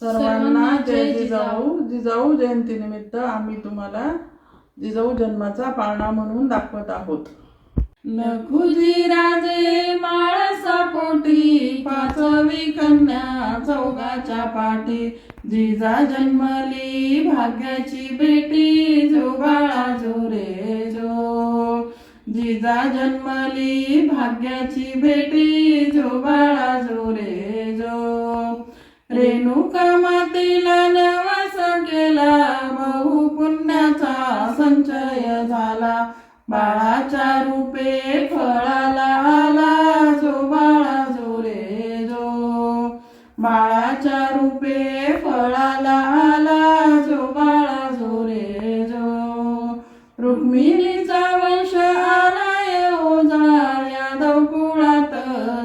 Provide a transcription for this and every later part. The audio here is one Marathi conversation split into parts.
सर्वांना जय जिजाऊ. जिजाऊ. जयंतीनिमित्त आम्ही तुम्हाला जिजाऊ जन्माचा पाळणा म्हणून दाखवत आहोत. लखुजी राजे माळसा पोटी पाचवी कन्या चौघाच्या पाठी. जिजा जन्मली भाग्याची बेटी जो बाळा जो. रे जो जिजा जन्मली भाग्याची बेटी जो बाळा जो रे जो. रेणुका मातेला नवास केला बहु पुण्याचा संचय झाला. बाळाच्या रूपे फळाला आला जो बाळा जो रे जो. बाळाच्या रूपे फळाला आला जो बाळा जो रे जो. रुक्मिणीचा वंश आलाय ओझा यादव कुळात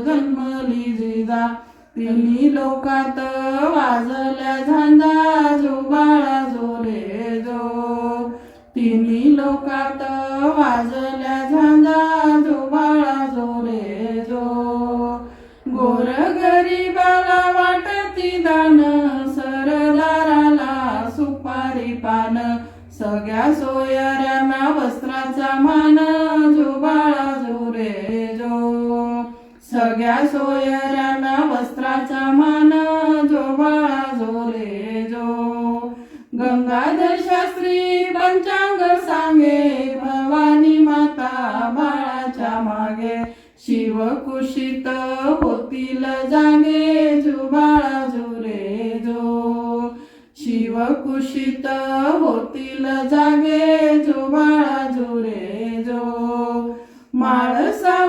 जन्मली जिजा. तिन्ही लोकात वाजल्या झांजा जोबाळा जोरे जो. रे जो तिन्ही लोकात वाजल्या झांजा जोबाळा जोरे जो. रे जो गोर गरीबाला वाटती दान सरदाराला सुपारी पान. सगळ्या सोयऱ्यांना वस्त्राचा मान झोबा सगळ्या सोयऱ्यांना वस्त्राचा मान जो झोले जो. गंगाधर शास्त्री पंचांग सांगे भवानी माता बाळाच्या मागे. शिवकुशीत होतील जागे जो बाळा जो. शिव कुशीत होतील जागे जो झुरे जो. माळसा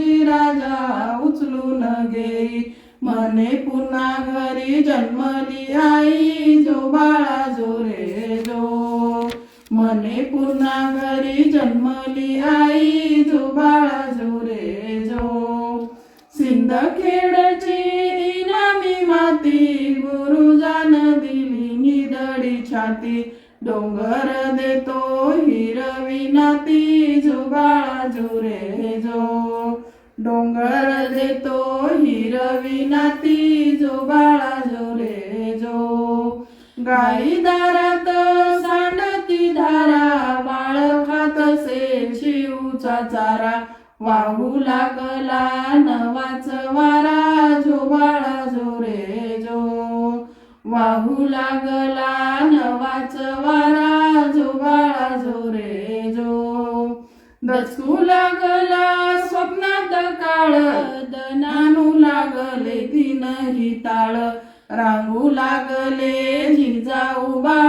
तुझी राजा उचलून घेई मने पुन्हा घरी जन्मली आई जो बाळा जो रे जो. मने पुन्हा घरी जन्मली आई जो बाळा जो रे जो. सिंदखेडची इनामी माती गुरुजान दिली निदडी छाती. डोंगर देतो हिरवी नाती जो जो. डोंगर देतो हिरवी नाती जो बाळा जो. गाई दारात सांडती धारा बाळ खात से शिवचा चारा. वाहू लागला नवाच वारा जो बाळा वाहू लागला नवाच वारा जो बाळा जो रे जो. दचकू लागला स्वप्नात काळ दनानू लागले तीनही ताळ. रांगू लागले जिजाऊ बा